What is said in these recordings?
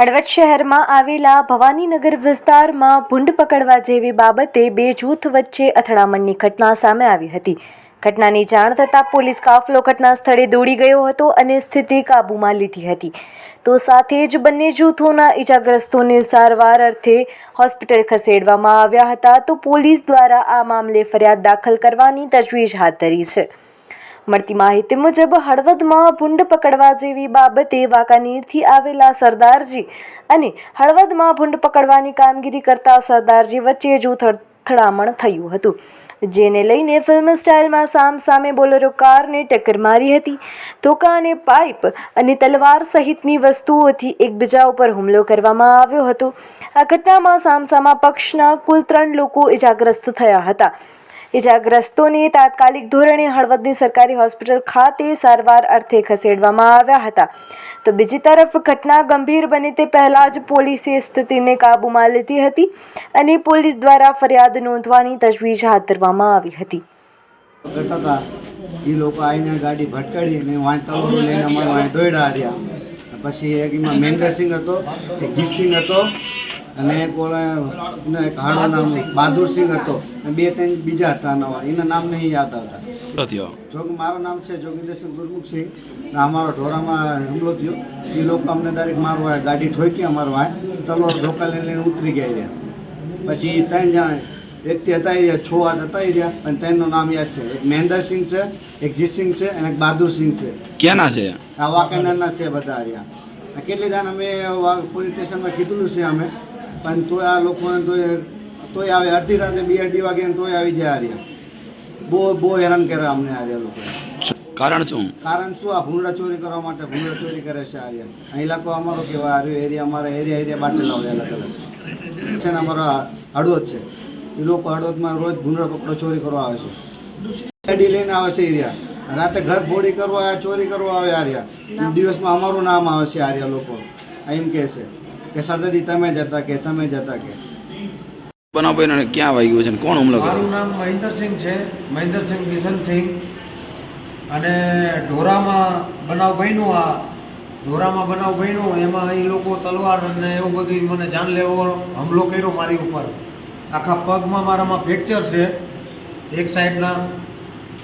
હળવદ શહેરમાં આવેલા ભવાનીનગર વિસ્તારમાં ભૂંડ પકડવા જેવી બાબતે બે જૂથ વચ્ચે અથડામણની ઘટના સામે આવી હતી. ઘટનાની જાણ થતાં પોલીસ કાફલો ઘટના સ્થળે દોડી ગયો હતો અને સ્થિતિ કાબૂમાં લીધી હતી. તો સાથે જ બંને જૂથોના ઈજાગ્રસ્તોને સારવાર અર્થે હોસ્પિટલ ખસેડવામાં આવ્યા હતા. તો પોલીસ દ્વારા આ મામલે ફરિયાદ દાખલ કરવાની તજવીજ હાથ ધરી છે. મળતી માહિતી મુજબ હળવદમાં ભૂંડ પકડવા જેવી બાબતે વાંકાનેરથી આવેલા સરદારજી અને હળવદમાં ભૂંડ પકડવાની કામગીરી કરતા સરદારજી વચ્ચે જૂથ અથડામણ થયું હતું. જેને લઈને ફિલ્મ સ્ટાઇલમાં સામ સામે બોલેરો કારને ટક્કર મારી હતી. ધોકા અને પાઇપ અને તલવાર સહિતની વસ્તુઓથી એકબીજા ઉપર હુમલો કરવામાં આવ્યો હતો. આ ઘટનામાં સામસામા પક્ષના કુલ ત્રણ લોકો ઇજાગ્રસ્ત થયા હતા. ઇજાગ્રસ્તોને તાત્કાલિક ધોરણે હળવદની સરકારી હોસ્પિટલ ખાતે સારવાર અર્થે ખસેડવામાં આવ્યા હતા. તો બીજી તરફ ઘટના ગંભીર બને તે પહેલાં જ પોલીસે સ્થિતિને કાબૂમાં લીધી હતી અને પોલીસ દ્વારા ફરિયાદ નોંધવાની તજવીજ હાથ ધરવામાં આવી હતી. કરતા હતા એ લોકો આવીને ગાડી ભટકાડી અને વાંચતા લઈને અમારે વાંચ દોડ્યા રહ્યા પછી એક એમાં મહેન્દ્રસિંહ હતો એક જીતસિંહ હતો અને એક એક હાડો નામ બહાદુરસિંહ હતો. અને બે ત્રણ બીજા હતા નવા એના નામ નહીં યાદ આવતા. જોગ મારું નામ છે જોગિંદરસિંહ ગુરમુખસિંહ ને અમારો ઢોરામાં હુમલો થયો. એ લોકો અમને દરેક મારવા ગાડી ઠોકી અમારો વાય તલવાર ઢોકા લઈને લઈને ઉતરી ગયા રહ્યા. પછી ત્રણ જણા વ્યક્તિ હતા ઈ રહ્યા છ હાથ હતા રહ્યા અને તેનું નામ યાદ છે. એક મહેન્દ્રસિંહ છે એક જીતસિંહ છે અને એક બહાદુરસિંહ છે. ક્યાંના છે? આ વાંકાનેરના છે બધા રહ્યા. કેટલી દાન અમે પોલીસ સ્ટેશનમાં કીધેલું છે અમે પણ તોય આ લોકોને તોય તોય આવે અડધી રાતે બે અઢી વાગે તોય આવી જાય આ રહ્યા. બહુ બહુ હેરાન કર્યા અમને આ રહ્યા લોકોએ. કારણ શું? કારણ શું? આ ભૂંડા ચોરી કરવા માટે ભૂંડા ચોરી કરે છે આ રહ્યા. આ ઇલાકો અમારો કેવા આ એરિયા અમારા એરિયા એરિયા બાટલા અલગ અલગ છે. ને અમારો હળવો છે. એ લોકો હળવદમાં રોજ ભૂંડો પકડો ચોરી કરવા આવે છે. ગાડી લઈને આવે છે એરિયા રાતે ઘર ભોડી કરવા આવે ચોરી કરવા આવે આર્યા. દિવસમાં અમારું નામ આવે છે આર્યા લોકો. એમ કહે છે કે સરદાદી તમે જતા કે તમે જતા કે. બનાવ બન્યો ક્યાં વાગ્યું છે કોણ હુમલો મારું નામ મહેન્દ્રસિંહ છે. મહેન્દ્રસિંહ બિશનસિંહ અને ઢોરામાં બનાવ બન્યો આ ઢોરામાં બનાવ બન્યો એમાં એ લોકો તલવાર અને એવું બધું મને જાનલેવો હુમલો કર્યો મારી ઉપર. આખા પગમાં મારામાં ફ્રેક્ચર છે. એક સાઈડના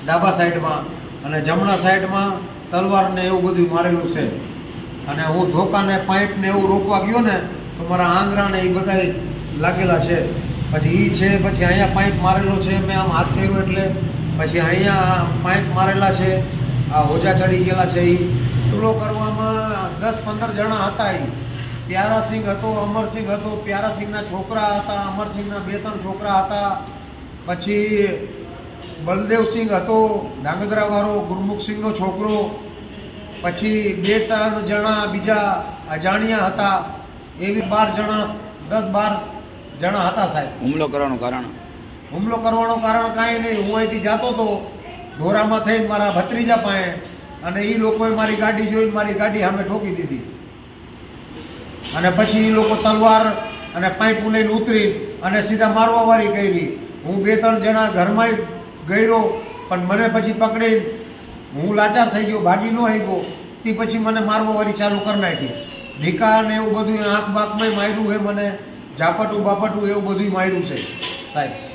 ડાબા સાઈડમાં અને જમણા સાઈડમાં તલવારને એવું બધું મારેલું છે. અને હું ધોકાને, પાઇપને એવું રોકવા ગયો ને, તો મારા આંગરાને એ બધા લાગેલા છે. પછી એ છે, પછી અહીંયા પાઇપ મારેલો છે, મેં આમ હાથ કર્યો એટલે. પછી અહીંયા પાઇપ મારેલા છે, આ હોજા ચડી ગયેલા છે એ હુમલો કરવામાં દસ પંદર જણા હતા એ પ્યારાસિંહ હતો અમરસિંહ હતો પ્યારાસિંહના છોકરા હતા અમરસિંહના બે ત્રણ છોકરા હતા. પછી બલદેવસિંહ હતો ધાંગધ્રાવાળો ગુરમુખસિંહનો છોકરો. પછી બે ત્રણ જણા બીજા અજાણ્યા હતા. એવી બાર જણા દસ બાર જણા હતા સાહેબ. હુમલો કરવાનું કારણ? હુમલો કરવાનું કારણ કાંઈ નહીં. હું અહીંથી જતો હતો ઢોરામાં થઈને મારા ભત્રીજા પાસે અને એ લોકોએ મારી ગાડી જોઈને મારી ગાડી સામે ઠોકી દીધી. અને પછી એ લોકો તલવાર અને પાઇપ લઈને ઉતરી અને સીધા મારવાવાળી કરી. હું બે ત્રણ જણા ઘરમાં ગયો પણ મને પછી પકડી હું લાચાર થઈ ગયો ભાગી ન ગયો તે પછી મને મારવાવાળી ચાલુ કરી નાખી. ઢીકા ને એવું બધું આંખ બાંખમાં માર્યું છે મને, ઝાપટું બાપટું એવું બધું માર્યું છે. સાહેબ